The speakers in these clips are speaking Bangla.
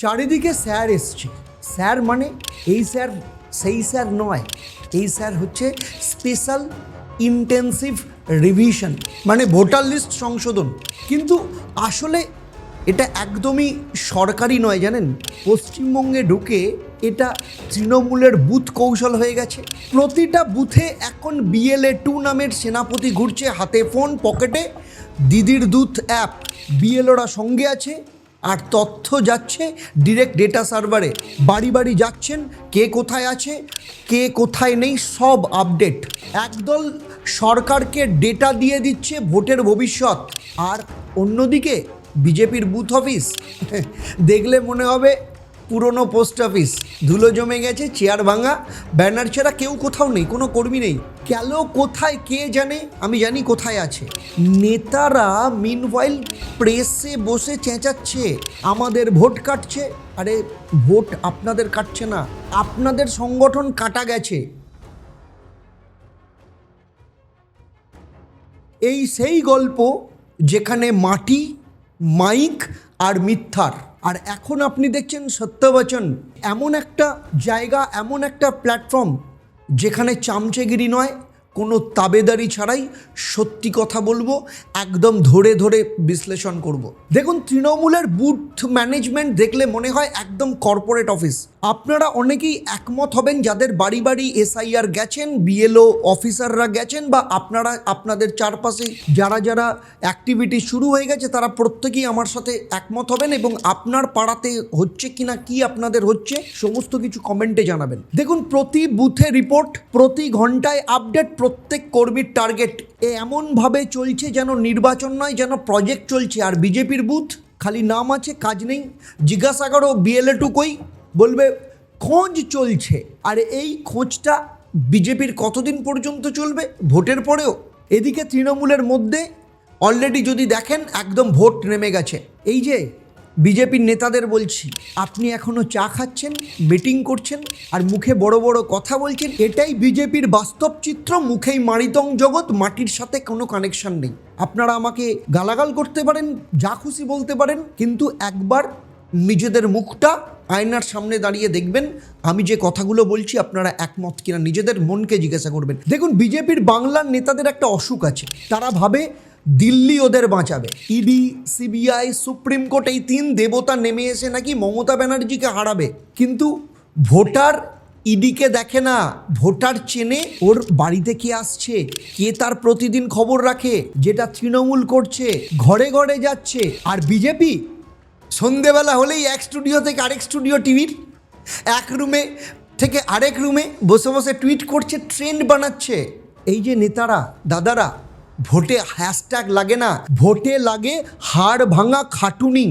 চারিদিকে স্যার এসছে। স্যার মানে এই স্যার, সেই স্যার নয়। এই স্যার হচ্ছে স্পেশাল ইন্টেন্সিভ রিভিশন মানে ভোটার লিস্ট সংশোধন। কিন্তু আসলে এটা একদমই সরকারি নয় জানেন। পশ্চিমবঙ্গে ঢুকে এটা তৃণমূলের বুথ কৌশল হয়ে গেছে। প্রতিটা বুথে এখন বিএলএ টু নামের সেনাপতি ঘুরছে, হাতে ফোন, পকেটে দিদির দুধ অ্যাপ। বিএলওরা সঙ্গে আছে আর তথ্য যাচ্ছে ডিরেক্ট ডেটা সার্ভারে বাড়ি বাড়ি যাচ্ছেন, কে কোথায় আছে, কে কোথায় নেই, সব আপডেট একদল সরকারকে ডেটা দিয়ে দিচ্ছে ভোটের ভবিষ্যৎ। আর অন্যদিকে বিজেপির বুথ অফিস দেখলে মনে হবে পুরনো পোস্ট অফিস। ধুলো জমে গেছে, চেয়ার ভাঙা, ব্যানার ছাড়া কেউ কোথাও নেই, কোনো কর্মী নেই। গেল কোথায়, কে জানে? আমি জানি কোথায় আছে। নেতারা মিনওয়াইল প্রেসে বসে চেঁচাচ্ছে, আমাদের ভোট কাটছে। আরে, ভোট আপনাদের কাটছে না, আপনাদের সংগঠন কাটা গেছে। এই সেই গল্প যেখানে মাটি, মাইক আর মিথ্যার। আর এখন আপনি দেখছেন সত্যবচন এমন একটা জায়গা, এমন একটা প্ল্যাটফর্ম যেখানে চামচেগিরি নয়, কোনো তাবেদারি ছাড়াই সত্যি কথা বলব, একদম ধরে ধরে বিশ্লেষণ করব। দেখুন, তৃণমূলের বুথ ম্যানেজমেন্ট দেখলে মনে হয় একদম কর্পোরেট অফিস আপনারা অনেকেই একমত হবেন যাদের বাড়ি বাড়ি এসআইআর গেছেন, বিএলও অফিসাররা গেছেন বা আপনারা, আপনাদের চারপাশে যারা যারা অ্যাক্টিভিটি শুরু হয়ে গেছে, তারা প্রত্যেকেই আমার সাথে একমত হবেন এবং আপনার পাড়াতে হচ্ছে কিনা, কি আপনাদের হচ্ছে, সমস্ত কিছু কমেন্টে জানাবেন। দেখুন, প্রতি বুথে রিপোর্ট প্রতি ঘন্টায় আপডেট প্রত্যেক কর্মীর টার্গেট এ এমনভাবে চলছে যেন নির্বাচন নয়, যেন প্রজেক্ট চলছে। আর বিজেপির বুথ খালি নাম আছে, কাজ নেই। জিজ্ঞাসা করো বিএলএ টু কই বলবে, খোঁজ চলছে। আর এই খোঁজটা বিজেপির কতদিন পর্যন্ত চলবে? ভোটের পরেও? এদিকে তৃণমূলের মধ্যে অলরেডি যদি দেখেন, একদম ভোট নেমে গেছে। এই যে বিজেপির নেতাদের বলছি, আপনি এখনও চা খাচ্ছেন, মিটিং করছেন আর মুখে বড় বড় কথা বলছেন, এটাই বিজেপির বাস্তব চিত্র, মুখেই মারিতং জগৎ, মাটির সাথে কোনো কানেকশন নেই। আপনারা আমাকে গালাগাল করতে পারেন, যা খুশি বলতে পারেন, কিন্তু একবার নিজেদের মুখটা আয়নার সামনে দাঁড়িয়ে দেখবেন, আমি যে কথাগুলো বলছি আপনারা একমত কিনা নিজেদের মনকে জিজ্ঞাসা করবেন। দেখুন, বিজেপির বাংলার নেতাদের একটা অসুখ আছে। তারা ভাবে দিল্লি ওদের বাঁচাবে। ইডি, সিবিআই, সুপ্রিম কোর্ট এই তিন দেবতা নেমে এসে নাকি মমতা ব্যানার্জিকে হারাবে। কিন্তু ভোটার ইডিকে দেখে না। ভোটার চেনে ওর বাড়িতে কে আসছে, কে তার প্রতিদিন খবর রাখে, যেটা তৃণমূল করছে, ঘরে ঘরে যাচ্ছে। আর বিজেপি সন্ধেবেলা হলেই এক স্টুডিও থেকে আরেক স্টুডিও টিভির, এক রুমে থেকে আরেক রুমে বসে বসে টুইট করছে ট্রেন্ড বানাচ্ছে। এই যে নেতারা, দাদারা, ভোটে হ্যাশট্যাগ লাগে না, ভোটে লাগে হাড় ভাঙা খাটুনি।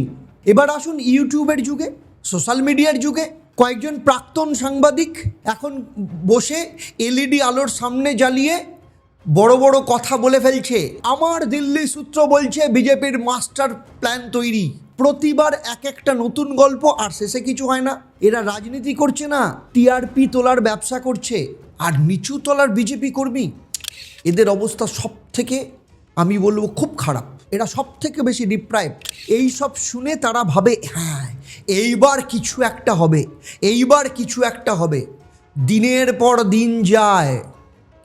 এবার আসুন ইউটিউবের যুগে সোশ্যাল মিডিয়ার যুগে, কয়েকজন প্রাক্তন সাংবাদিক এখন বসে এলইডি আলোর সামনে জ্বালিয়ে বড় বড় কথা বলে ফেলছে। আমার দিল্লি সূত্র বলছে, বিজেপির মাস্টার প্ল্যান তৈরি। প্রতিবার এক একটা নতুন গল্প আর শেষে কিছু হয় না। এরা রাজনীতি করছে না, টিআরপি তোলার ব্যবসা করছে, আর নিচু তলার বিজেপি কর্মী। এদের অবস্থা সব থেকে আমি বলব, খুব খারাপ। এরা সব থেকে বেশি ডিপ্রাইভ এই সব শুনে তারা ভাবে হ্যাঁ এইবার কিছু একটা হবে, এইবার কিছু একটা হবে। দিনের পর দিন যায়,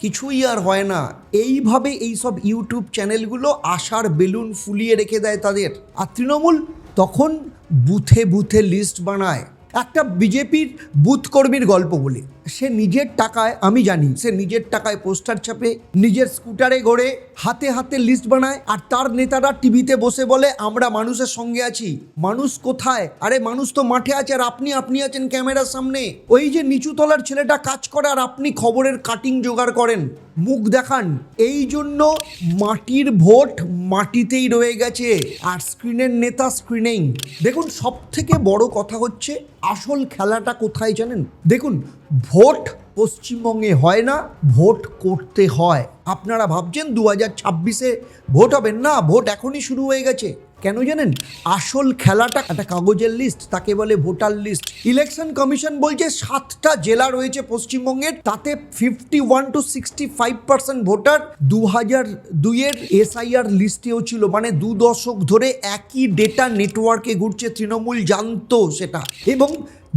কিছুই আর হয় না। এইভাবে এই সব ইউটিউব চ্যানেলগুলো আশার বেলুন ফুলিয়ে রেখে দেয় তাদের। আর তৃণমূল তখন বুথে বুথে লিস্ট বানায়। একটা বিজেপির বুথ কর্মীর গল্প বলি। সে নিজের টাকায়, আমি জানি, সে নিজের টাকায় পোস্টার ছাপে, নিজের স্কুটারে গড়ে হাতে হাতে লিস্ট বানায় আর তার নেতারা টিভিতে বসে বলে, আমরা মানুষের সঙ্গে আছি। মানুষ কোথায়? আরে, মানুষ তো মাঠে আছে আর আপনি আপনি আছেন ক্যামেরার সামনে। ওই যে নিচু তলার ছেলেটা কাজ করে আর আপনি খবরের কাটিং জোগাড় করেন। মুখ দেখান। এই জন্য মাটির ভোট মাটিতেই রয়ে গেছে আর স্ক্রিনের নেতা স্ক্রিনেই দেখুন সব থেকে বড় কথা হচ্ছে, আসল খেলাটা কোথায় জানেন? দেখুন ভোট পশ্চিমবঙ্গে হয় না, ভোট করতে হয়। আপনারা ভাবছেন দু হাজার ছাব্বিশে ভোট হবেন না, ভোট এখনই শুরু হয়ে গেছে। কেন জানেন? আসল খেলাটা একটা কাগজের লিস্ট তাকে বলে ভোটার লিস্ট ইলেকশন কমিশন বলছে সাতটা জেলা রয়েছে পশ্চিমবঙ্গের তাতে fifty one two sixty five percent voter দু হাজার দুইয়ের এসআইআর লিস্টেও ছিল মানে দু দশক ধরে একই ডেটা নেটওয়ার্কে ঘুরছে তৃণমূল জানতো সেটা। এবং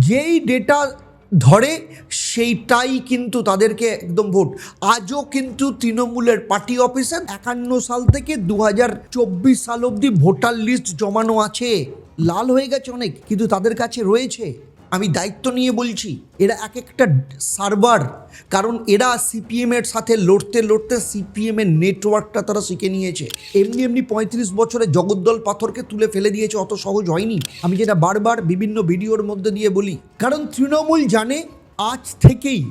যেই ডেটা ধরে, সেইটাই কিন্তু তাদেরকে একদম ভোট। আজও কিন্তু তৃণমূলের পার্টি অফিসে একান্ন সাল থেকে দু সাল অবধি ভোটার লিস্ট জমানো আছে। লাল হয়ে গেছে অনেক, কিন্তু তাদের কাছে রয়েছে। আমি দায়িত্ব নিয়ে বলছি, এরা এক একটা সার্ভার। কারণ এরা সিপিএমের সাথে লড়তে লড়তে সিপিএমের নেটওয়ার্কটা তারা শিখে নিয়েছে। এমনি এমনি পঁয়ত্রিশ বছরে জগদ্দল পাথরকে তুলে ফেলে দিয়েছে, অত সহজ হয়নি। আমি যেটা বারবার বিভিন্ন ভিডিওর মধ্যে দিয়ে বলি, কারণ তৃণমূল জানে আজ থেকেই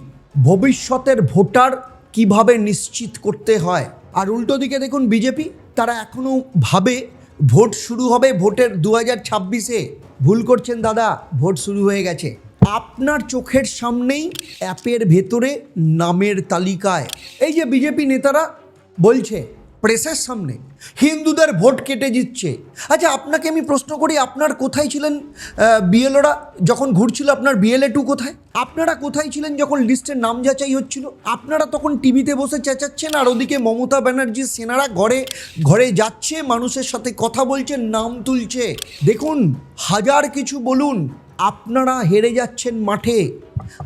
ভবিষ্যতের ভোটার কীভাবে নিশ্চিত করতে হয়। আর উল্টো দিকে দেখুন বিজেপি, তারা এখনও ভাবে ভোট শুরু হবে ভোটের দু হাজার ছাব্বিশে। ভুল করছেন দাদা, ভোট শুরু হয়ে গেছে। আপনার চোখের সামনেই অ্যাপের ভেতরে নামের তালিকায়। এই যে বিজেপি নেতারা বলছে প্রেসের সামনে হিন্দুদের ভোট কেটে দিচ্ছে। আচ্ছা আপনাকে আমি প্রশ্ন করি, আপনার কোথায় ছিলেন বিএলওরা যখন ঘুরছিল, আপনার বিএলএ টু কোথায়? আপনারা কোথায় ছিলেন যখন লিস্টের নাম যাচাই হচ্ছিল? আপনারা তখন টিভিতে বসে চেঁচাচ্ছেন আর ওদিকে মমতা ব্যানার্জির সেনারা ঘরে ঘরে যাচ্ছে, মানুষের সাথে কথা বলছে নাম তুলছে। দেখুন, হাজার কিছু বলুন, আপনারা হেরে যাচ্ছেন মাঠে।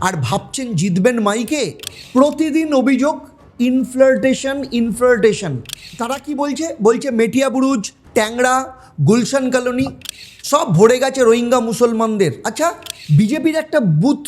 আর ভাবছেন, জিতবেন মাইকে? প্রতিদিন অভিযোগ ইনফ্লার্টেশন ইনফ্লার্টেশন তারা কি বলছে? বলছে মেটিয়া বুরুজ, ট্যাংরা, গুলশান কলোনি, সব ভরে গেছে রোহিঙ্গা মুসলমানদের। আচ্ছা বিজেপির একটা বুথ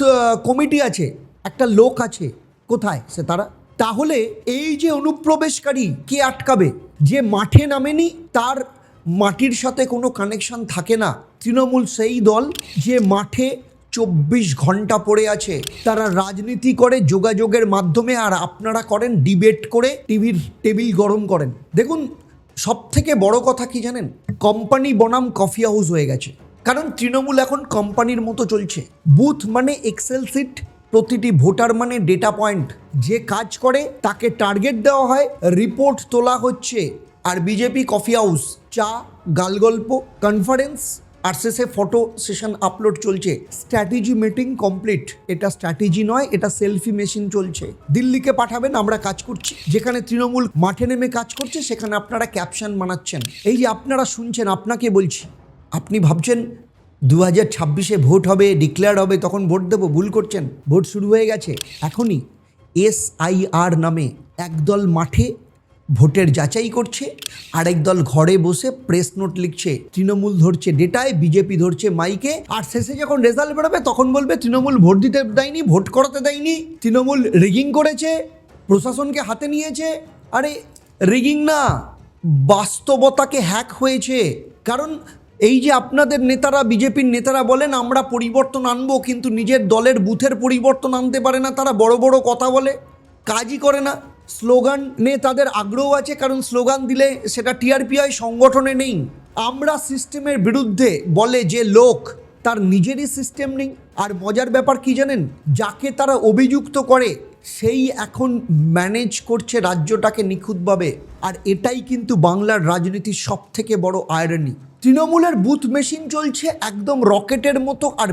কমিটি আছে, একটা লোক আছে, কোথায় সে তারা? তাহলে এই যে অনুপ্রবেশকারী, কে আটকাবে? যে মাঠে নামেনি, তার মাটির সাথে কোনো কানেকশন থাকে না। তৃণমূল সেই দল যে মাঠে চব্বিশ ঘণ্টা পড়ে আছে। তারা রাজনীতি করে, যোগাযোগের মাধ্যমে, আর আপনারা করেন ডিবেট করে, টিভির টেবিল গরম করেন। দেখুন সব থেকে বড় কথা কি জানেন? কোম্পানি বনাম কফি হাউস হয়ে গেছে। কারণ তৃণমূল এখন কোম্পানির মতো চলছে। বুথ মানে এক্সেল সিট প্রতিটি ভোটার মানে ডেটা পয়েন্ট যে কাজ করে, তাকে টার্গেট দেওয়া হয় রিপোর্ট তোলা হচ্ছে। আর বিজেপি কফি হাউস চা, গালগল্প কনফারেন্স আর শেষে ফটো সেশন আপলোড চলছে। স্ট্র্যাটেজি মিটিং কমপ্লিট এটা স্ট্র্যাটেজি নয়, এটা সেলফি মেশিন চলছে। দিল্লিকে পাঠাবেন, আমরা কাজ করছি। যেখানে তৃণমূল মাঠে নেমে কাজ করছে, সেখানে আপনারা ক্যাপশন বানাচ্ছেন। এই যে আপনারা শুনছেন, আপনাকে বলছি, আপনি ভাবছেন দু হাজার ছাব্বিশে ভোট হবে ডিক্লেয়ার হবে, তখন ভোট দেবো, ভুল করছেন। ভোট শুরু হয়ে গেছে। এখনই এসআইআর নামে একদল মাঠে ভোটের যাচাই করছে। আরেক দল ঘরে বসে প্রেস নোট লিখছে, তৃণমূল ধরছে ডেটায়, বিজেপি ধরছে মাইকে আর শেষে যখন রেজাল্ট বেরোবে, তখন বলবে, তৃণমূল ভোট দিতে দেয়নি, ভোট করাতে দেয়নি। তৃণমূল রিগিং করেছে, প্রশাসনকে হাতে নিয়েছে। আরে রিগিং না, বাস্তবতাকে হ্যাক হয়েছে। কারণ এই যে আপনাদের নেতারা, বিজেপির নেতারা বলেন, আমরা পরিবর্তন আনব, কিন্তু নিজের দলের বুথের পরিবর্তন আনতে পারে না, তারা বড় বড় কথা বলে, কাজই করে না। স্লোগান তাদের আগ্রহ আছে, কারণ স্লোগান দিলে সেটা টিআরপিআই সংগঠনে নেই। আমরা সিস্টেমের বিরুদ্ধে বলে যে লোক, তার নিজেরই সিস্টেম নেই। আর মজার ব্যাপার কি জানেন? যাকে তারা অভিযুক্ত করে, সেই এখন ম্যানেজ করছে রাজ্যটাকে নিখুঁতভাবে। আর এটাই কিন্তু বাংলার রাজনীতির সব থেকে বড় আয়রনি। তৃণমূলের বুথ মেশিন চলছে একদম রকেটের মতো, আর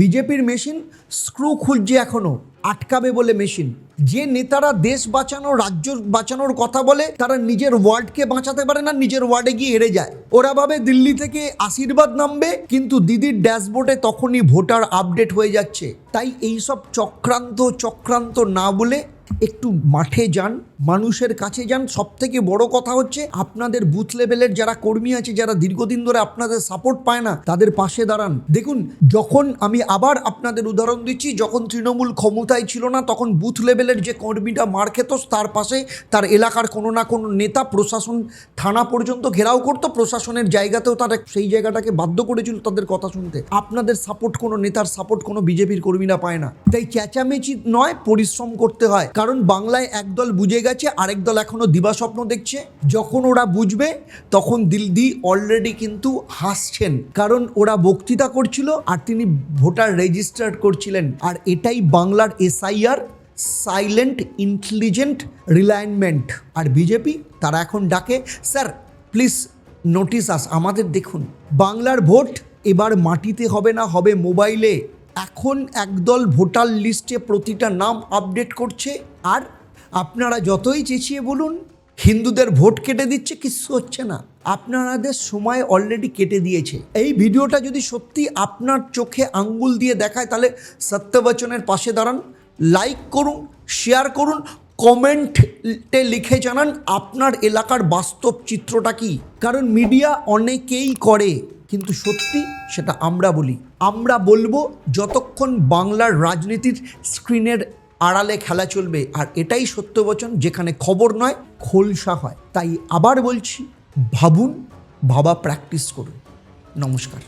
বিজেপির মেশিন স্ক্রু খুঁজছে এখনও আটকাবে বলে মেশিন। যে নেতারা দেশ বাঁচানো, রাজ্য বাঁচানোর কথা বলে, তারা নিজের ওয়ার্ডকে বাঁচাতে পারে না, নিজের ওয়ার্ডে গিয়ে হেরে যায়। ওরা ভাবে দিল্লি থেকে আশীর্বাদ নামবে, কিন্তু দিদির ড্যাশবোর্ডে তখনই ভোটার আপডেট হয়ে যাচ্ছে। তাই এইসব চক্রান্ত চক্রান্ত না বলে একটু মাঠে যান, মানুষের কাছে যান। সব থেকে বড় কথা হচ্ছে, আপনাদের বুথ লেভেলের যারা কর্মী আছে, যারা দীর্ঘদিন ধরে আপনাদের সাপোর্ট পায় না, তাদের পাশে দাঁড়ান। দেখুন, যখন আমি আবার আপনাদের উদাহরণ দিচ্ছি, যখন তৃণমূল ক্ষমতায় ছিল না, তখন বুথ লেভেলের যে কর্মীটা মার খেত, তার পাশে তার এলাকার কোনো না কোনো নেতা, প্রশাসন, থানা পর্যন্ত ঘেরাও করতো, প্রশাসনের জায়গাতেও তারা সেই জায়গাটাকে বাধ্য করেছিল তাদের কথা শুনতে। আপনাদের সাপোর্ট কোনো নেতার সাপোর্ট কোনো বিজেপির কর্মীরা পায় না। তাই চেঁচামেচি নয়, পরিশ্রম করতে হয়। কারণ বাংলায় একদল বুঝে গেছে, আরেক দল এখনও দিবাস্বপ্ন দেখছে। যখন ওরা বুঝবে, তখন দিলদি অলরেডি কিন্তু হাসছেন। কারণ ওরা বক্তৃতা করছিল আর তিনি ভোটার রেজিস্টার করছিলেন। আর এটাই বাংলার এসআইআর সাইলেন্ট ইন্টেলিজেন্ট রিলাইনমেন্ট আর বিজেপি, তারা এখন ডাকে স্যার প্লিজ নোটিস আস আমাদের দেখুন। বাংলার ভোট এবার মাটিতে হবে না, হবে মোবাইলে এখন একদল ভোটার লিস্টে প্রতিটা নাম আপডেট করছে আর আপনারা যতই চেঁচিয়ে বলুন, হিন্দুদের ভোট কেটে দিচ্ছে কিছু হচ্ছে না। আপনাদের সময় অলরেডি কেটে দিয়েছে। এই ভিডিওটা যদি সত্যি আপনার চোখে আঙ্গুল দিয়ে দেখায়, তাহলে সত্যবচনের পাশে দাঁড়ান লাইক করুন শেয়ার করুন, কমেন্টে লিখে জানান আপনার এলাকার বাস্তব চিত্রটা কি। কারণ মিডিয়া অনেকেই করে। কিন্তু সত্যি সেটা আমরা বলি। আমরা বলব যতক্ষণ বাংলার রাজনীতির স্ক্রিনের আড়ালে খেলা চলবে, আর এটাই সত্য বচন যেখানে খবর নয়, খোলসা হয়। তাই আবার বলছি, ভাবুন, ভাবা প্র্যাকটিস করুন। নমস্কার।